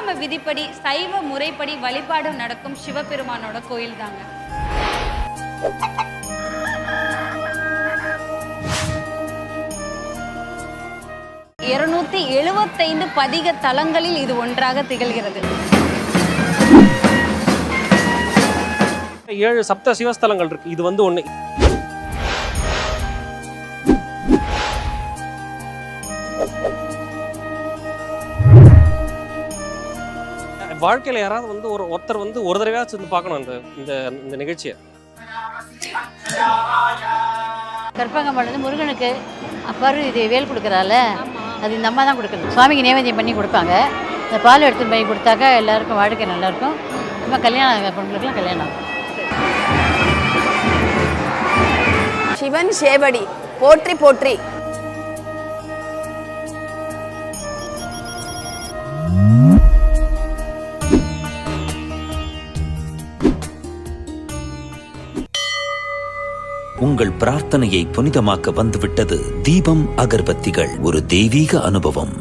ஆகம விதிப்படி சைவ முறைப்படி வழிபாடு நடக்கும் சிவபெருமானோட கோயில் தாங்க. இருநூத்தி எழுபத்தைந்து பதிக தலங்களில் இது ஒன்றாக திகழ்கிறது. ஏழு சப்த சிவஸ்தலங்கள் இருக்கு. இது வந்து ஒன்று வாழ்க்கையில யாராவது வந்து ஒரு ஒருத்தர் வந்து ஒரு தடவையாச்சும் வந்து பார்க்கணும் அந்த இந்த இந்த நிகழ்ச்சியை. கற்பகம்பாள் வந்து முருகனுக்கு அப்பாரு இது வேல் கொடுக்குறால அது இந்த அம்மா தான் கொடுக்கணும். சுவாமிக்கு நைவேத்தியம் பண்ணி கொடுப்பாங்க. இந்த பால் எடுத்துன்னு போய் கொடுத்தாக்கா எல்லாருக்கும் வாழ்க்கை நல்லாயிருக்கும் நம்ம கல்யாணம் ஆகாத பொண்ணுங்களுக்குலாம் கல்யாணம் ஆகும். சிவன் சேவடி போற்றி போற்றி. உங்கள் பிரார்த்தனையை புனிதமாக்க வந்துவிட்டது தீபம் அகர்பத்திகள் ஒரு தெய்வீக அனுபவம்.